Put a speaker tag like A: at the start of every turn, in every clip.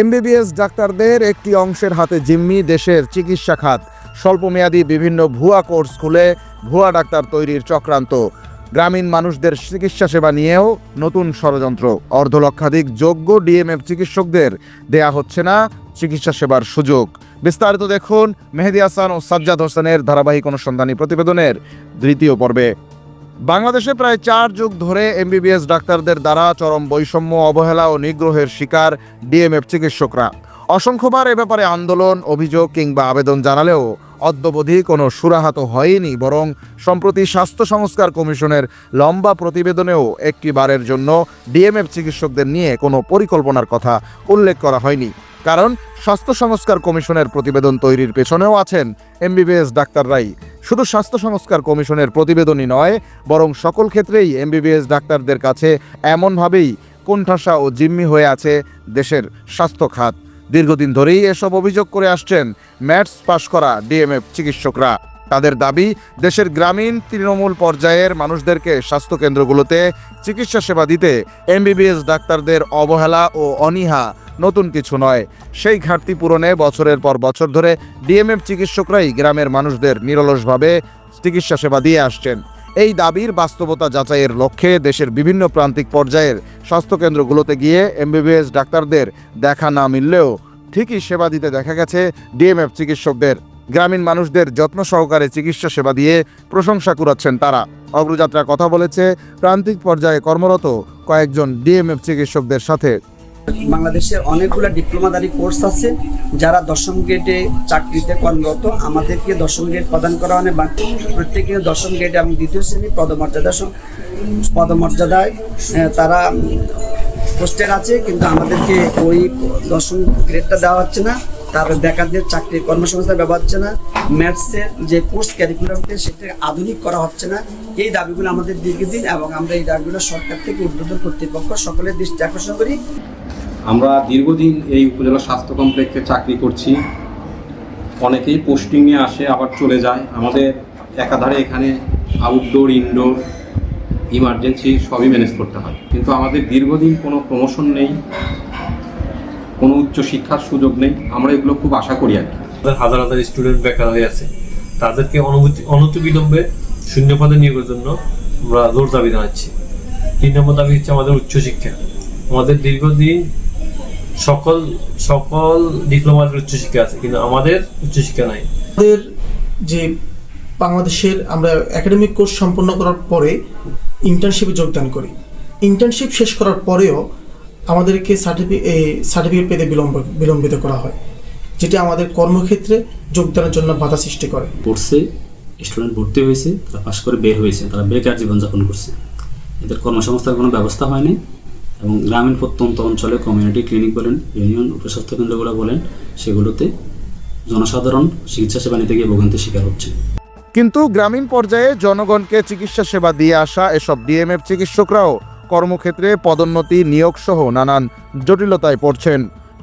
A: MBBS ডাক্তারদের একটি অংশের হাতে জিম্মি দেশের চিকিৎসা খাত। স্বল্পমেয়াদী বিভিন্ন ভুয়া কোর্স খুলে ভুয়া ডাক্তার তৈরির চক্রান্ত। গ্রামীণ মানুষদের চিকিৎসা সেবা নিয়েও নতুন ষড়যন্ত্র। অর্ধ লক্ষাধিক যোগ্য ডিএমএফ চিকিৎসকদের দেয়া হচ্ছে না চিকিৎসা সেবার সুযোগ। বিস্তারিত দেখুন মেহেদি হাসান ও সাজ্জাদ হোসেনের ধারাবাহিক অনুসন্ধানী প্রতিবেদনের দ্বিতীয় পর্বে। বাংলাদেশে প্রায় চার যুগ ধরে এমবিবিএস ডাক্তারদের দ্বারা চরম বৈষম্য, অবহেলা ও নিগ্রহের শিকার ডিএমএফ চিকিৎসকরা। অসংখ্যবার এ ব্যাপারে আন্দোলন, অভিযোগ কিংবা আবেদন জানালেও অদ্যবধি কোনো সুরাহাত হয়নি, বরং সম্প্রতি স্বাস্থ্য সংস্কার কমিশনের লম্বা প্রতিবেদনেও একটি বারের জন্য ডিএমএফ চিকিৎসকদের নিয়ে কোনো পরিকল্পনার কথা উল্লেখ করা হয়নি। কারণ স্বাস্থ্য সংস্কার কমিশনের প্রতিবেদন তৈরির পেছনেও আছেন এমবিবিএস ডাক্তাররাই শুধু স্বাস্থ্য সংস্কার কমিশনের প্রতিবেদনই নয়, বরং সকল ক্ষেত্রেই এমবিবিএস ডাক্তারদের কাছে এমনভাবেই কোণঠাসা ও জিম্মি হয়ে আছে দেশের স্বাস্থ্য খাত। দীর্ঘদিন ধরেই এসব অভিযোগ করে আসছেন ম্যাটস পাশ করা ডিএমএফ চিকিৎসকরা। তাদের দাবি, দেশের গ্রামীণ তৃণমূল পর্যায়ের মানুষদেরকে স্বাস্থ্যকেন্দ্রগুলোতে চিকিৎসা সেবা দিতে এমবিবিএস ডাক্তারদের অবহেলা ও অনীহা নতুন কিছু নয়। সেই ঘাটতি পূরণে বছরের পর বছর ধরে ডিএমএফ চিকিৎসকরাই গ্রামের মানুষদের নিরলসভাবে চিকিৎসা সেবা দিয়ে আসছেন। এই দাবির বাস্তবতা যাচাইয়ের লক্ষ্যে দেশের বিভিন্ন প্রান্তিক পর্যায়ের স্বাস্থ্যকেন্দ্রগুলোতে গিয়ে এমবিবিএস ডাক্তারদের দেখা না মিললেও ঠিকই সেবা দিতে দেখা গেছে ডিএমএফ চিকিৎসকদের। গ্রামীণ মানুষদের যত্ন সহকারে চিকিৎসা সেবা দিয়ে প্রশংসা কুড়াচ্ছেন তারা। অগ্রযাত্রা কথা বলেছে, প্রান্তিক পর্যায়ে কর্মরত কয়েকজন ডিএমএফ চিকিৎসকদের সাথে
B: বাংলাদেশের অনেকগুলো ডিপ্লোমাদারি কোর্স আছে। যারা দশম গ্রেডে চাকরিতে কর্মরত, আমাদেরকে দশম গ্রেড প্রদান করা হয় বা প্রত্যেকে দশম গ্রেড এবং দ্বিতীয় শ্রেণি পদমর্যাদা পদমর্যাদায় তারা পোস্টের আছে। কিন্তু আমাদেরকে ওই দশম গ্রেডটা দেওয়া হচ্ছে না। তারপরে বেকারদের চাকরি কর্মসংস্থান ব্যবহার হচ্ছে না। ম্যাথসের যে কোর্স ক্যারিকুলামকে সেটাকে আধুনিক করা হচ্ছে না। এই দাবিগুলো আমাদের দীর্ঘদিন এবং আমরা এই দাবিগুলো সরকার থেকে উদ্বোধন কর্তৃপক্ষ সকলের দৃষ্টি আকর্ষণ করি।
C: আমরা দীর্ঘদিন এই উপজেলা স্বাস্থ্য কমপ্লেক্সে চাকরি করছি। অনেকেই পোস্টিং নিয়ে আসে, আবার চলে যায়। আমাদের একাধারে এখানে আউটডোর ইনডোর ইমার্জেন্সি সবই ম্যানেজ করতে হয়। কিন্তু আমাদের দীর্ঘদিন কোনো প্রমোশন নেই, কোনো উচ্চ শিক্ষার সুযোগ নেই। আমরা এগুলো খুব আশা করি আর কি।
D: হাজার হাজার স্টুডেন্ট বেকার হয়ে আছে। তাদেরকে অনুমতি অনতিবিলম্বে শূন্য পদে নিয়োগের জন্য আমরা জোর দাবি জানাচ্ছি। তিন নম্বর দাবি হচ্ছে আমাদের উচ্চশিক্ষা আমাদের দীর্ঘদিন সকল সকল ডিপ্লোমার উচ্চশিক্ষা আছে কিন্তু আমাদের উচ্চশিক্ষা নাই।
E: আমাদের যে বাংলাদেশের আমরা একাডেমিক কোর্স সম্পন্ন করার পরে ইন্টার্নশিপে যোগদান করি। ইন্টার্নশিপ শেষ করার পরেও আমাদেরকে সার্টিফিকেট পেতে বিলম্ব বিলম্বিত করা হয় যেটি আমাদের কর্মক্ষেত্রে যোগদানের জন্য বাধা সৃষ্টি করে।
F: কোর্সে স্টুডেন্ট ভর্তি হয়েছে তারা পাশ করে বের হয়েছে তারা বেকার জীবনযাপন করছে। এদের কর্মসংস্থার কোনো ব্যবস্থা হয়নি এবং গ্রামীণ প্রত্যন্ত অঞ্চলে কমিউনিটি ক্লিনিক বলেন ইউনিয়ন উপস্বাস্থ্য কেন্দ্রগুলো বলেন, সেগুলোতে জনসাধারণ চিকিৎসা সেবা নিতে গিয়ে ভোগান্তির শিকার হচ্ছে।
A: কিন্তু গ্রামীণ পর্যায়ে জনগণকে চিকিৎসা সেবা দিয়ে আসা এসব ডিএমএফ চিকিৎসকরাও কর্মক্ষেত্রে পদোন্নতি নিয়োগ সহ নানান জটিলতায় পড়ছেন।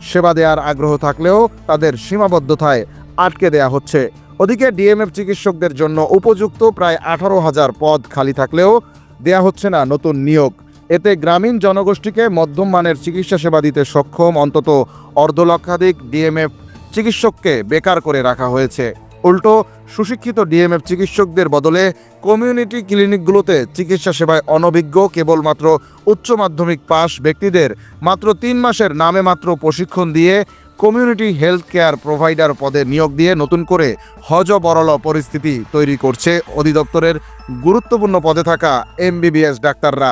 A: সেবা দেওয়ার আগ্রহ থাকলেও তাদের সীমাবদ্ধতায় আটকে দেয়া হচ্ছে। ওদিকে ডিএমএফ চিকিৎসকদের জন্য উপযুক্ত প্রায় আঠারো হাজার পদ খালি থাকলেও দেয়া হচ্ছে না নতুন নিয়োগ। এতে গ্রামীণ জনগোষ্ঠীকে মধ্যম মানের চিকিৎসা সেবা দিতে সক্ষম, অন্তত অর্ধলক্ষাধিক ডিএমএফ চিকিৎসককে বেকার করে রাখা হয়েছে। উল্টো, সুশিক্ষিত ডিএমএফ চিকিৎসকদের বদলে কমিউনিটি ক্লিনিকগুলোতে চিকিৎসা সেবায় অনভিজ্ঞ কেবলমাত্র উচ্চ মাধ্যমিক পাস ব্যক্তিদের মাত্র তিন মাসের নামে মাত্র প্রশিক্ষণ দিয়ে কমিউনিটি হেলথ কেয়ার প্রোভাইডার পদে নিয়োগ দিয়ে নতুন করে হজ বরল পরিস্থিতি তৈরি করছে অধিদপ্তরের গুরুত্বপূর্ণ পদে থাকা এমবিবিএস ডাক্তাররা।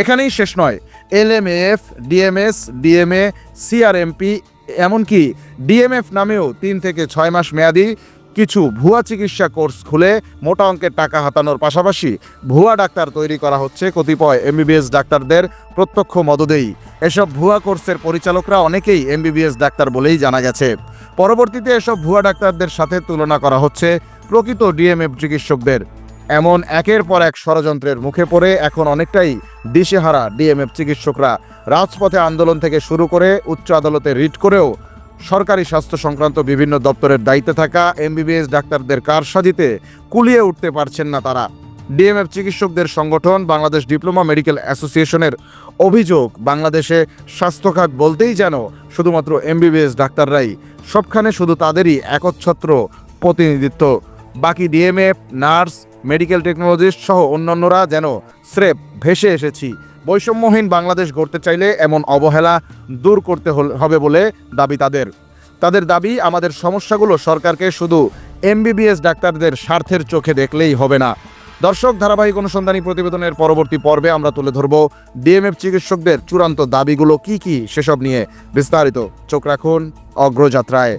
A: এখানেই শেষ নয়। এলএমএফ ডিএমএস, ডিএমএ, সিআরএমপি, এমনকি ডিএমএফ নামেও তিন থেকে ছয় মাস মেয়াদি কিছু ভুয়া চিকিৎসা কোর্স খুলে মোটা অঙ্কের টাকা হাতানোর পাশাপাশি ভুয়া ডাক্তার তৈরি করা হচ্ছে কতিপয় এমবিবিএস ডাক্তারদের প্রত্যক্ষ মদদেই। এসব ভুয়া কোর্সের পরিচালকরা অনেকেই এমবিবিএস ডাক্তার বলেই জানা গেছে। পরবর্তীতে এসব ভুয়া ডাক্তারদের সাথে তুলনা করা হচ্ছে প্রকৃত ডিএমএফ চিকিৎসকদের। এমন একের পর এক ষড়যন্ত্রের মুখে পড়ে এখন অনেকটাই দিশেহারা ডিএমএফ চিকিৎসকরা। রাজপথে আন্দোলন থেকে শুরু করে উচ্চ আদালতে রিট করেও সরকারি স্বাস্থ্য সংক্রান্ত বিভিন্ন দপ্তরের দায়িত্বে থাকা এমবিবিএস ডাক্তারদের কারসাজিতে কুলিয়ে উঠতে পারছেন না তারা। ডিএমএফ চিকিৎসকদের সংগঠন বাংলাদেশ ডিপ্লোমা মেডিকেল অ্যাসোসিয়েশনের অভিযোগ, বাংলাদেশে স্বাস্থ্যখাত বলতেই যেন শুধুমাত্র এমবিবিএস ডাক্তাররাই, সবখানে শুধু তাদেরই একচ্ছত্র প্রতিনিধিত্ব। বাকি ডিএমএফ, নার্স মেডিকেল টেকনোলজিস্ট সহ অন্যান্যরা যেন স্রেফ ভেসে এসেছি। বৈষম্যহীন বাংলাদেশ গড়তে চাইলে এমন অবহেলা দূর করতে হবে বলে দাবি তাদের। তাদের দাবি, আমাদের সমস্যাগুলো সরকারকে শুধু এমবিবিএস ডাক্তারদের স্বার্থের চোখে দেখলেই হবে না। দর্শক, ধারাবাহিক অনুসন্ধানী প্রতিবেদনের পরবর্তী পর্বে আমরা তুলে ধরব ডিএমএফ চিকিৎসকদের চূড়ান্ত দাবিগুলো কি কি সেসব নিয়ে বিস্তারিত। চোখ রাখুন অগ্রযাত্রায়।